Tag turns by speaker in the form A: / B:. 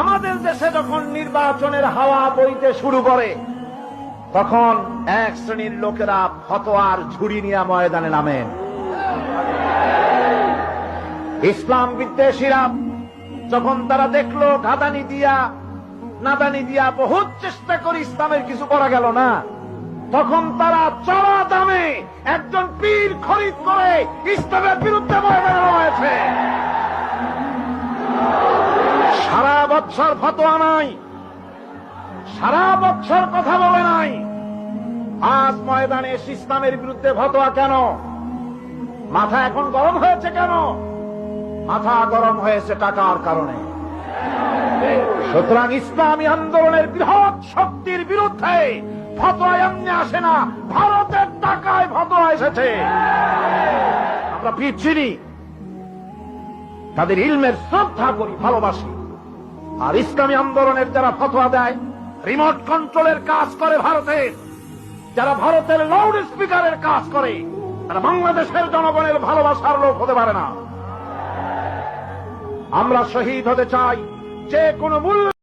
A: আমাদের দেশে যখন নির্বাচনের হাওয়া বইতে শুরু করে, তখন এক শ্রেণির লোকেরা ফতোয়ার ঝুড়ি নিয়ে ময়দানে নামেন ইসলাম বিদ্বেষীরা যখন তারা দেখল গাদানি দিয়া, নাদানি দিয়া বহুত চেষ্টা করে ইসলামের কিছু করা গেল না, তখন তারা চড়া দামে একজন পীর খরিদ করে ইসলামের বিরুদ্ধে ময়দানে রয়েছে সারা বছর ফতোয়া নাই। সারা বছর কথা বলে নাই। আজ ময়দানে ইসলামের বিরুদ্ধে ফতোয়া কেন? মাথা এখন গরম হয়েছে কেন? মাথা গরম হয়েছে টাকার কারণে। সুতরাং ইসলামী আন্দোলনের বৃহৎ শক্তির বিরুদ্ধে ফতোয়া এমনি আসে না। ভারতের টাকায় ফতোয়া এসেছে। আমরা পীর চিনি তাদের ইলমের শ্রদ্ধা করি, ভালোবাসি। আর ইসলামী আন্দোলনের যারা ফতোয়া দেয় রিমোট কন্ট্রোলের কাজ করে ভারতের যারা ভারতের লাউড স্পিকারের কাজ করে, তারা বাংলাদেশের জনগণের ভালোবাসার লোক হতে পারে না। আমরা শহীদ হতে চাই যে কোনো মূল্য